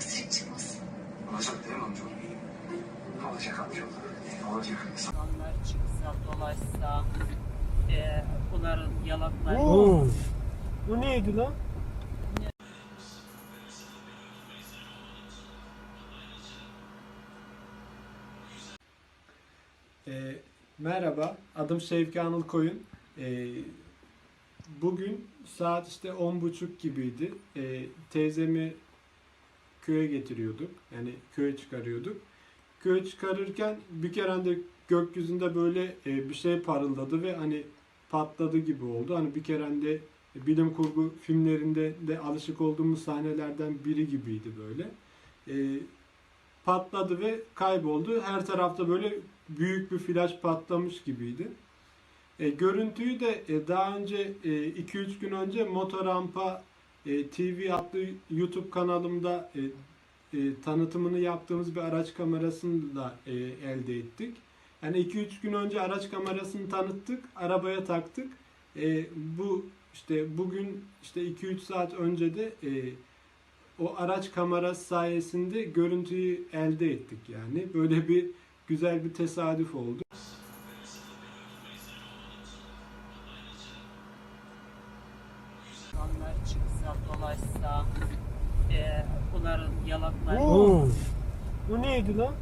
çıkmasın. Dur bir aksilik çıkmasın. Olacak değil mi amca? Olacak amca. Olacak. insanlar çıksa dolaşsa e, bunların yalakları Oo. Bu neydi lan? Ee, merhaba, adım Şevki Anıl Koyun. Ee, bugün saat işte on buçuk gibiydi. Ee, teyzemi köye getiriyorduk. Yani köye çıkarıyorduk. Köye çıkarırken bir kere de gökyüzünde böyle e, bir şey parıldadı ve hani patladı gibi oldu. Hani bir kere de bilim kurgu filmlerinde de alışık olduğumuz sahnelerden biri gibiydi böyle. Ee, patladı ve kayboldu. Her tarafta böyle büyük bir flash patlamış gibiydi. E, görüntüyü de e, daha önce 2-3 gün önce Motorampa e, TV adlı YouTube kanalımda e, e, tanıtımını yaptığımız bir araç kamerasını da e, elde ettik. Yani 2-3 gün önce araç kamerasını tanıttık, arabaya taktık. E, bu işte bugün işte 2-3 saat önce de e, o araç kamerası sayesinde görüntüyü elde ettik yani. Böyle bir güzel bir tesadüf oldu. insanlar çıksa dolaşsa e, bunların yalakları Oo. Bu neydi lan?